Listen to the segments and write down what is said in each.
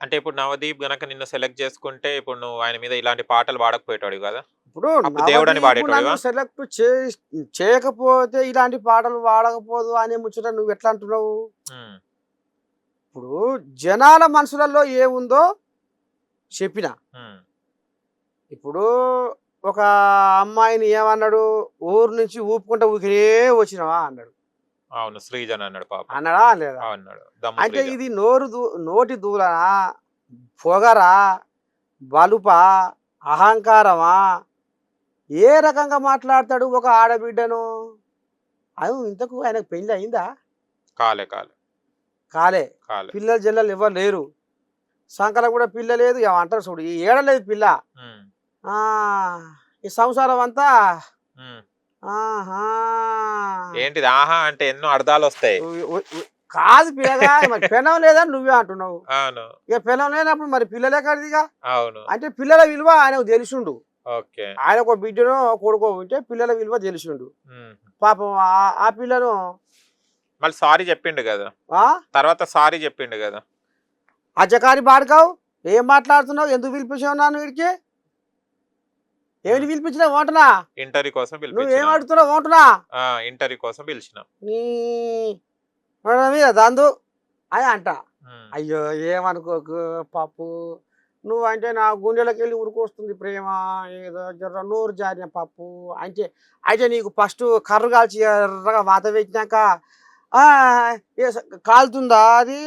అంటే ఇప్పుడు నవదీప్ గనక నిన్ను సెలెక్ట్ చేసుకుంటే ఇప్పుడు నువ్వు ఆయన మీద ఇలాంటి పాటలు పాడకపోయేటాడు కదా? ఇప్పుడు దేవుడని పాడేటోడివా? సెలెక్ట్ చేయకపోతే ఇలాంటి పాటలు పాడకపోదు అనే ముచ్చట నువ్వు ఎట్లా అంటున్నావు? ఇప్పుడు జనాల మనసులలో ఏముందో చెప్పిన. ఇప్పుడు ఒక అమ్మాయిని ఏమన్నాడు? ఊరు నుంచి ఊపుకుంటా ఊకినే వచ్చినావా అన్నాడు. అవును. శ్రీజన్ అన్నాడు పాప. అన్నాడా? లేదా? అన్నాడు అంటే. ఇది నోరు నోటి దూలనా? పొగరా బలుపా? అహంకారమా? ఏ రకంగా మాట్లాడతాడు ఒక ఆడబిడ్డను? అది ఇంతకు ఆయనకు పెళ్ళి అయిందా? కాలే కాలే. కాలే. పిల్లలు జల్లలు ఎవరు లేరు. సంకల కూడా పిల్ల లేదు. అంటారు చూడు. ఈ ఏడలేదు పిల్ల. ఈ సంసారం అంతా ఏంటిది? ఆహా అంటే ఎన్నో అర్థాలు వస్తాయి కాదు పిల్లగా మరి పెనం లేదని నువ్వే అంటున్నావు. అవును. ఇక పెనం లేనప్పుడు మరి పిల్లలే కడిదిగా అవును. అంటే పిల్లల విలువ ఆయనకు తెలిసిండు. ఆయన ఒక బిడ్డను కొడుకో ఉంటే పిల్లల విలువ తెలిసిండు. పాపం ఆ- పిల్లను మళ్ళీ సారీ చెప్పిండు కదా? ఆ? తర్వాత సారీ చెప్పిండు కదా? అజ్జకారి బాడుకావు? ఏం మాట్లాడుతున్నావు? ఎందుకు పిలిపించావు నన్ను వీడికి ఏమిటి పిలిపించినావు ఓంటనా? ఇంటర్వ్యూ కోసం నువ్వు ఏం పిలిపించిన అడుగుతున్నావు ఓంటనా ఇంటర్వ్యూ కోసం పిలిచిన. నీ మన మీద దందు. అని అంట. ఉమ్, అయ్యో ఏమనుకోకు పప్పు. నువ్వంటే నా గుండెలకు వెళ్ళి ఉరికొస్తుంది ప్రేమ. ఏదో జర నోరు జారిన పప్పు. అంటే అయితే నీకు ఫస్ట్ కర్రు కాల్చి ఎర్రగా వాత పెట్టినాక "ఆ, ఏ స- కాలుతుందా అది?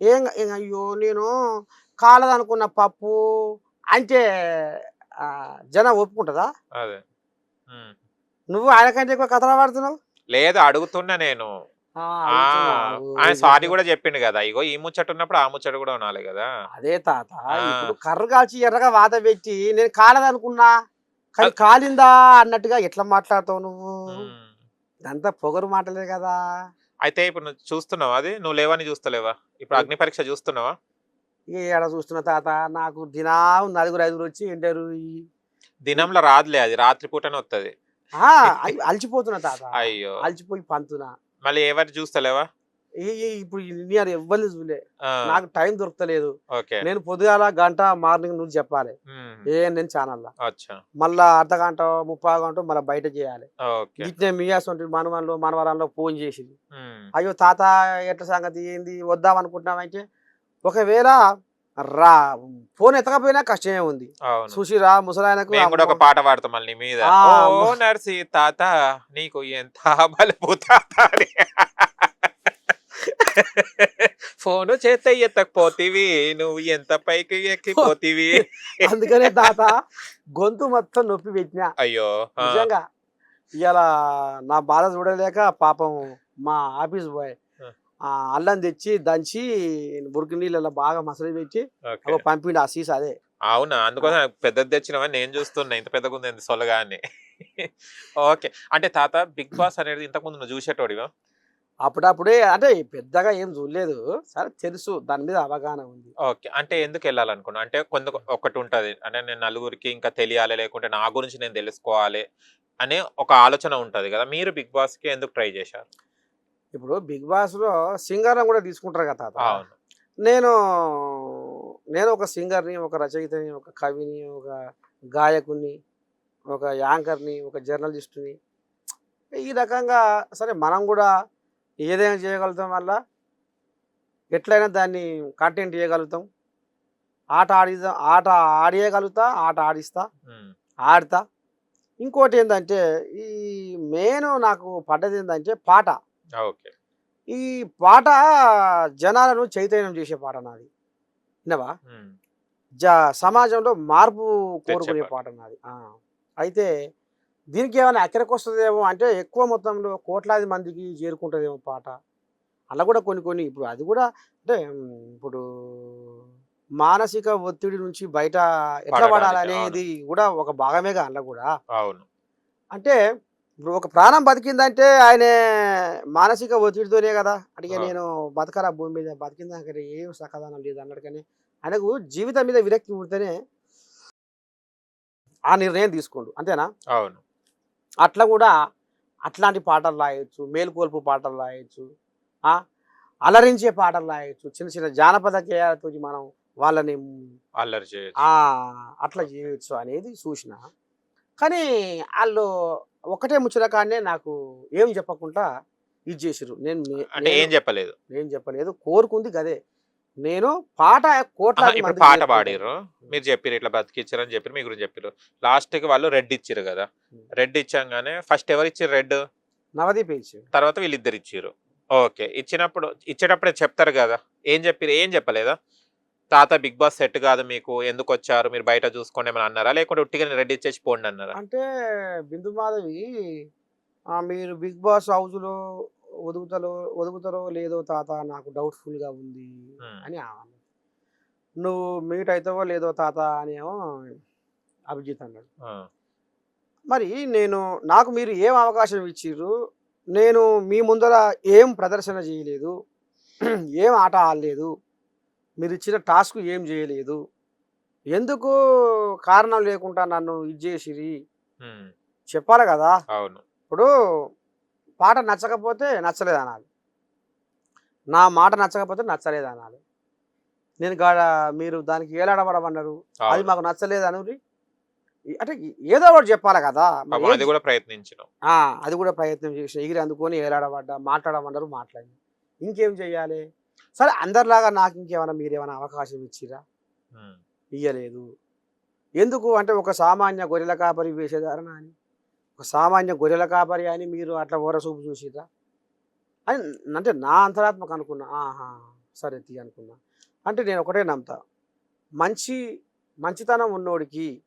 ఏం ఏం అయ్యో నేను కాలదనుకున్న పప్పు. అంటే జనం ఒప్పుకుంటుందా? అదే. నువ్వు ఆయనకంటే ఎక్కువ కథలు పడుతున్నావు లేదు అడుగుతున్నా నేను. ఆయన సారీ కూడా చెప్పిండు కదా ఇగో ఈ ముచ్చట ఉన్నప్పుడు ఆ ముచ్చట కూడా ఉండాలి కదా. అదే తాత. ఇప్పుడు కర్ర కాల్చి ఎర్రగా వాత పెట్టి నేను కాలదనుకున్నా కానీ కాలిందా అన్నట్టుగా ఎట్లా మాట్లాడతావు నువ్వు. ఇదంతా పొగరు మాటలే కదా. అయితే ఇప్పుడు నువ్వు చూస్తున్నావా అది? నువ్వు లేవని చూస్తలేవా? ఇప్పుడు అగ్ని పరీక్ష చూస్తున్నావా? ఏడ చూస్తున్న తాత? నాకు దినా నలుగురు ఐదుగురు వచ్చి ఇంటారు దినంలో రాదులే అది రాత్రి పూటనే వస్తుంది అలసిపోతున్నా తాత. అయ్యో. అలసిపోయి పంతున్నా మళ్ళీ ఎవరు చూస్తలేవా? ఇప్పుడు నేను ఎవ్వరిని చూలే నాకు టైం దొరకలేదు నేను పొద్దుగాల గంట మార్నింగ్ నువ్వు చెప్పాలి. ఏ నేను అచ్చా. మళ్ళా అర్ధ గంట ముప్పై గంట మళ్ళీ బయట చేయాలి. ఇట్నే మియాస్ ఉంటుంది మనవన్లు మనవరాల్లో ఫోన్ చేసింది. అయ్యో తాత ఎట్ల సంగతి? ఏంది? వద్దాం అనుకుంటున్నామంటే ఒకవేళ రా ఫోన్ ఎత్తకపోయినా కష్టమే ఉంది. సుశీరా ముసలాయనకు కూడా ఒక పాట పాడతాం మళ్ళీ మీద. ఓ. నర్సి తాత నీకు ఎంత బలుపు తాత. ఫోను చేత ఎత్తకపోతివి నువ్వు ఎంత పైకి ఎక్కిపోతివి. అందుకనే తాత గొంతు మొత్తం నొప్పి పెట్టినా. అయ్యో నిజంగా ఇలా నా బాధ చూడలేక పాపం మా ఆఫీస్ బాయ్ అల్లం తెచ్చి దంచి బురికి నీళ్ళలో బాగా మసలి పెట్టి పంపిండు ఆ సీసా అదే. అవునా? అందుకోసం పెద్దది తెచ్చినవని నేను చూస్తున్నా. ఇంత పెద్దగా ఉంది సొలగా అని ఓకే. అంటే తాత బిగ్ బాస్ అనేది ఇంతకు ముందు నువ్వు చూసేటోడివా? అప్పుడప్పుడే అంటే పెద్దగా ఏం చూడలేదు. సరే తెలుసు. దాని మీద అవగాహన ఉంది. ఓకే. అంటే ఎందుకు వెళ్ళాలనుకున్నా? అంటే కొంత ఒకటి ఉంటది. అంటే నేను నలుగురికి ఇంకా తెలియాలి. లేకుంటే నా గురించి నేను తెలుసుకోవాలి అనే ఒక ఆలోచన ఉంటది కదా? మీరు బిగ్ బాస్కి ఎందుకు ట్రై చేశారు? ఇప్పుడు బిగ్ బాస్లో సింగర్లను కూడా తీసుకుంటారు కదా తాత. నేను నేను ఒక సింగర్ని ఒక రచయితని ఒక కవిని ఒక గాయకుని ఒక యాంకర్ని ఒక జర్నలిస్టుని ఈ రకంగా సరే మనం కూడా ఏదైనా చేయగలుగుతాం వల్ల ఎట్లయినా దాన్ని కంటెంట్ చేయగలుగుతాం ఆట ఆడిద్దాం ఆట ఆడియగలుగుతా ఆట ఆడిస్తా ఆడతా. ఇంకోటి ఏంటంటే ఈ మెయిన్ నాకు పడ్డది ఏంటంటే పాట. ఈ పాట జనాలను చైతన్యం చేసే పాట నాది. విన్నవా? సమాజంలో మార్పు కోరుకునే పాట. నాది. అయితే దీనికి ఏమైనా ఎక్కడికి వస్తుందేమో అంటే ఎక్కువ మొత్తంలో కోట్లాది మందికి చేరుకుంటుందేమో పాట. అలా కూడా కొన్ని కొన్ని ఇప్పుడు అది కూడా అంటే ఇప్పుడు మానసిక ఒత్తిడి నుంచి బయట ఎట్లా పడాలనేది కూడా ఒక భాగమేగా అందులో కూడా. అవును. అంటే ఇప్పుడు ఒక ప్రాణం బతికిందంటే ఆయన మానసిక ఒత్తిడితోనే కదా. అడిగే. నేను బతకరా భూమి మీద? బతికిందాక ఏం సమాధానం లేదు అన్నాడు కానీ ఆయనకు జీవితం మీద విరక్తి పుడితేనే ఆ నిర్ణయం తీసుకోండు. అంతేనా? అవును. అట్లా కూడా అట్లాంటి పాటలు రాయొచ్చు మేలుకొల్పు పాటలు రాయొచ్చు అలరించే పాటలు రాయొచ్చు చిన్న చిన్న జానపద గేయాలతో మనం వాళ్ళని అల్లరి చేయొచ్చు. అట్లా చేయొచ్చు అనేది చూసిన కానీ వాళ్ళు ఒకటే ముచ్చటకానే నాకు ఏం చెప్పకుండా ఇది చేసిర్రు. నేను అంటే ఏం చెప్పలేదు? నేను చెప్పలేదు. కోరుకుంది గదే. నేను పాట ఇప్పుడు మందికి పాట. పాడిర్రు. మీరు చెప్పారు ఇట్లా బతికిచ్చారు అని చెప్పి మీ గురించి చెప్పారు లాస్ట్కి వాళ్ళు రెడ్ ఇచ్చారు కదా. రెడ్ ఇచ్చాగానే ఫస్ట్ ఎవరు ఇచ్చారు రెడ్ నవదీప్ ఇచ్చి తర్వాత వీళ్ళిద్దరు ఇచ్చారు ఓకే ఇచ్చినప్పుడు ఇచ్చేటప్పుడే చెప్తారు కదా. ఏం చెప్పారు ఏం చెప్పలేదా? తాత బిగ్ బాస్ సెట్ కాదు మీకు ఎందుకు వచ్చారు? మీరు బయట చూసుకోండి ఏమైనా అన్నారా? లేకుంటే ఉట్టిగా రెడ్ ఇచ్చేసి పోండి అన్నారా? అంటే బిందు మాధవి ఆ, మీరు బిగ్ బాస్ హౌస్లో ఒదుగుతారో ఒదుగుతారో లేదో తాత నాకు డౌట్ఫుల్గా ఉంది. అని అన్నది. నువ్వు మీట్ అవుతావో లేదో తాత అని ఏమో అభిజిత్ అన్నాడు. ఆ, మరి నేను నాకు మీరు ఏం అవకాశం ఇచ్చిర్రు? నేను మీ ముందర ఏం ప్రదర్శన చేయలేదు ఏం ఆట ఆడలేదు మీరు ఇచ్చిన టాస్క్ ఏం చేయలేదు. ఎందుకు కారణం లేకుండా నన్ను ఇది చేసిరి చెప్పాలి కదా. అవును. ఇప్పుడు పాట నచ్చకపోతే నచ్చలేదు అనాలి. నా మాట నచ్చకపోతే నచ్చలేదు అనాలి. నేను గాడ మీరు దానికి ఏలాడబడమన్నారు. అది. మాకు నచ్చలేదు అనురి అంటే ఏదో ఒకటి చెప్పాలి కదా. అది కూడా ప్రయత్నించినాం. అది కూడా ప్రయత్నం చేసిన. ఎగిరి అందుకొని ఏలాడబడ్డా మాట్లాడమన్నారు మాట్లాడి ఇంకేం చెయ్యాలి? సరే అందరిలాగా నాకు ఇంకేమైనా మీరేమైనా అవకాశం ఇచ్చిరా? ఇయ్యలేదు. ఎందుకు? అంటే ఒక సామాన్య గొర్రెల కాపరి వేసేదారన అని. ఒక సామాన్య గొర్రెల కాపరి అని మీరు అట్లా ఓరసూపు చూసిరా అని అంటే నా అంతరాత్మకు అనుకున్నా. ఆహా సరే తీ అనుకున్నా. అంటే నేను ఒకటే నమ్ముతా. మంచి మంచితనం ఉన్నోడికి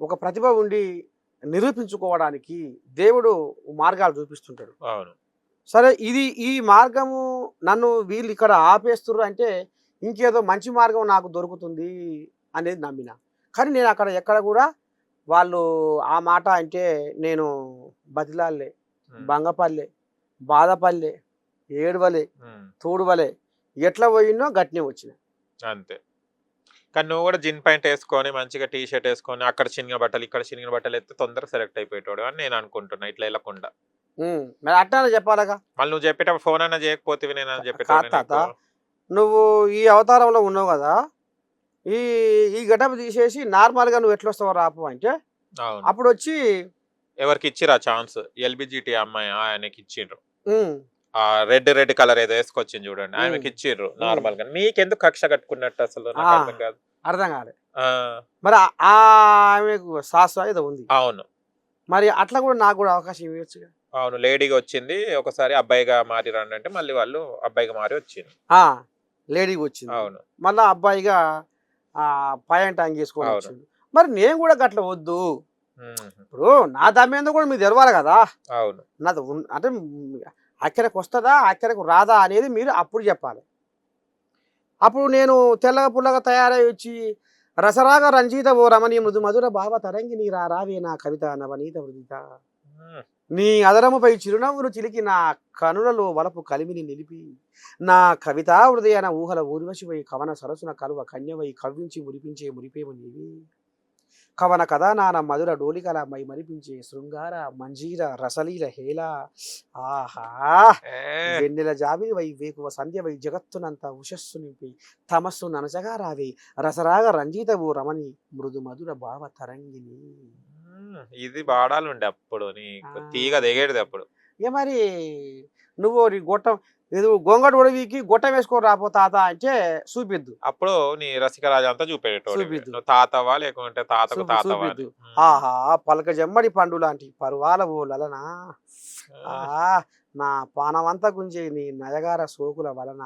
ఒక ప్రతిభ ఉండి నిరూపించుకోవడానికి దేవుడు మార్గాలు చూపిస్తుంటాడు. అవును. సరే ఇది ఈ మార్గము నన్ను వీళ్ళు ఇక్కడ ఆపేస్తుర్రు అంటే ఇంకేదో మంచి మార్గం నాకు దొరుకుతుంది అనేది నమ్మిన. కానీ నేను అక్కడ ఎక్కడ కూడా వాళ్ళు ఆ మాట అంటే నేను బతిలాల్లే ఉమ్, బంగపల్లె బాధపల్లె ఏడవలే తోడువలే ఎట్లా పోయినో గట్టినే వచ్చిన. అంతే. కానీ నువ్వు కూడా జిన్ పాయింట్ వేసుకొని మంచిగా టీ షర్ట్ వేసుకొని అక్కడ చిన్న బట్టలు ఇక్కడ చిన్న బట్టలు ఎత్తే తొందరగా సెలెక్ట్ అయిపోయేటోడు అని నేను అనుకుంటున్నా ఇట్లా వెళ్ళకుండా. మరి అట్టానే చెప్పాలగా? మళ్ళీ నువ్వు చెప్పేటప్పుడు ఫోన్ అయినా చేయకపోతే నేను కాదు. నువ్వు ఈ అవతారంలో ఉన్నావు కదా ఈ ఈ గడప తీసేసి నార్మల్గా నువ్వు ఎట్లా వస్తావు రాపు అంటే అప్పుడు వచ్చి ఎవరికి ఇచ్చిరా ఛాన్స్? ఎల్బిజిటి అమ్మాయి ఆయనకి ఇచ్చిండ్రు రెడ్ రెడ్ కలర్ ఏదో వేసుకొచ్చింది చూడండి ఉమ్. ఆమెకి ఇచ్చిర్రు నార్మల్గా మీకెందుకు కక్ష కట్టుకున్నట్టు అసలు. అర్థం కాదు. అర్థం ఆ, మరి ఆమెకు శాస్త్ర ఏదో ఉంది. అవును. మరి అట్లా కూడా నాకు కూడా అవకాశం ఇవ్వచ్చు అవును లేడీగా వచ్చింది ఒకసారి అబ్బాయిగా మారి రండి అంటే మళ్ళీ వాళ్ళు అబ్బాయిగా మారి వచ్చింది లేడీకి వచ్చింది. అవును. మళ్ళా అబ్బాయిగా ఆ పాయింట్ ఆన్ చేసుకొని అవును. వచ్చింది. మరి నేను కూడా గట్ల వద్దు. ఇప్పుడు నా దమ్మేందో కూడా మీకు తెలవాలి కదా. అవును. నాది అంటే అక్కడికి వస్తుందా అక్కడికి రాదా అనేది మీరు అప్పుడు చెప్పాలి. అప్పుడు నేను తెల్లగా పుల్లగా తయారై వచ్చి రసరాగ రంజిత ఓ రమణీ మృదు మధుర భావ తరంగి నీ రావే నా కవిత నవనీత వృదిత. నీ అదరముపై చిరునవ్వును చిలికి నా కనులలో వలపు కలిమిని నిలిపి నా కవితా హృదయన ఊహల ఊర్వశివై కవన సరసున కలువ కన్యవై కవ్వించి మురిపించే మురిపేము నీవి. కవన కథానాన మధుర డోలికల మై మరిపించే శృంగార మంజీర రసలీల హేల ఆహా! వెన్నెల జాబిలి వై వేకువ సంధ్య వై జగత్తునంత ఉషస్సు నింపి తమస్సు ననచగా రావే. రసరాగ రంజితవు రమణి మృదు మధుర భావ తరంగిని ఇది వాడాలండి అప్పుడు నీకు. ఆ. తీగ దిగేది అప్పుడు. ఏ మరి? నువ్వు నీ గొట్టం ఏదో గొంగడు ఉడవికి గొట్టం వేసుకో రాపో తాత అంటే చూపిద్దు. అప్పుడు నీ రసికరాజు అంతా చూపేటోడు తాతవా లేకుంటే తాతకు తాతవా. చూపిద్దు. ఆహా పలక జమ్మడి పండు లాంటి పరువాల ఓ లలనా ఆ నా పానవంతా గుంజే నీ నయగార సోకుల వలన.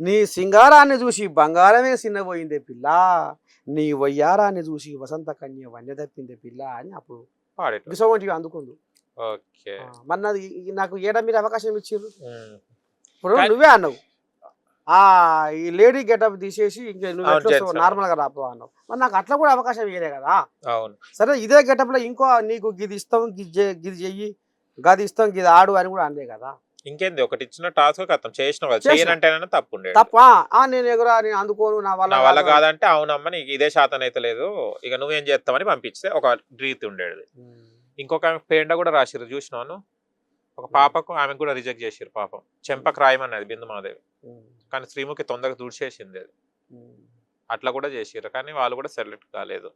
నీ సింగారాన్ని చూసి బంగారమే సిన్నబోయిందే పిల్ల. నీ వయ్యారాన్ని చూసి వసంత కన్య వన్య తప్పిందే పిల్ల అని అప్పుడు అందుకుందు. ఓకే. ఈ- నాకు ఏడ మీరు అవకాశం ఇచ్చారు. ఇప్పుడు నువ్వే అన్నావు. ఆ ఈ లేడీ గెటప్ తీసేసి ఇంకా నువ్వు నార్మల్గా రాపో అన్నావు. మరి నాకు అట్లా కూడా అవకాశం ఇయ్యలే కదా. అవును. సరే ఇదే గెటప్లో ఇంకో నీకు గిది ఇస్తాం గిది చెయ్యి గది ఇస్తాం గిది ఆడు అని కూడా అనలే కదా. ఇంకేంది? ఒకటి ఇచ్చిన టాస్క్ కథం చేసిన. చేయనంటేనే తప్పు తప్ప. ఆ నేను ఎగురా నేను అందుకోను నా వల్ల నా వల్ల కాదు. కాదంటే అవునమ్మ నీకు ఇదే శాతం అయితే లేదు. ఇక నువ్వేం చేస్తావని పంపిస్తే ఒక రీతి ఉండేది. ఇంకొక ఆమె పేండ కూడా రాసిరు చూసినాను ఒక పాపకు ఆమెకు కూడా రిజెక్ట్ చేసిరు పాపం. చెంపకు రాయమన్నది బిందు మాదేవి ఉమ్, కానీ శ్రీముఖి తొందరగా దుడిచేసింది అది. అట్లా కూడా చేసిర్రు కానీ వాళ్ళు కూడా సెలెక్ట్ కాలేదు.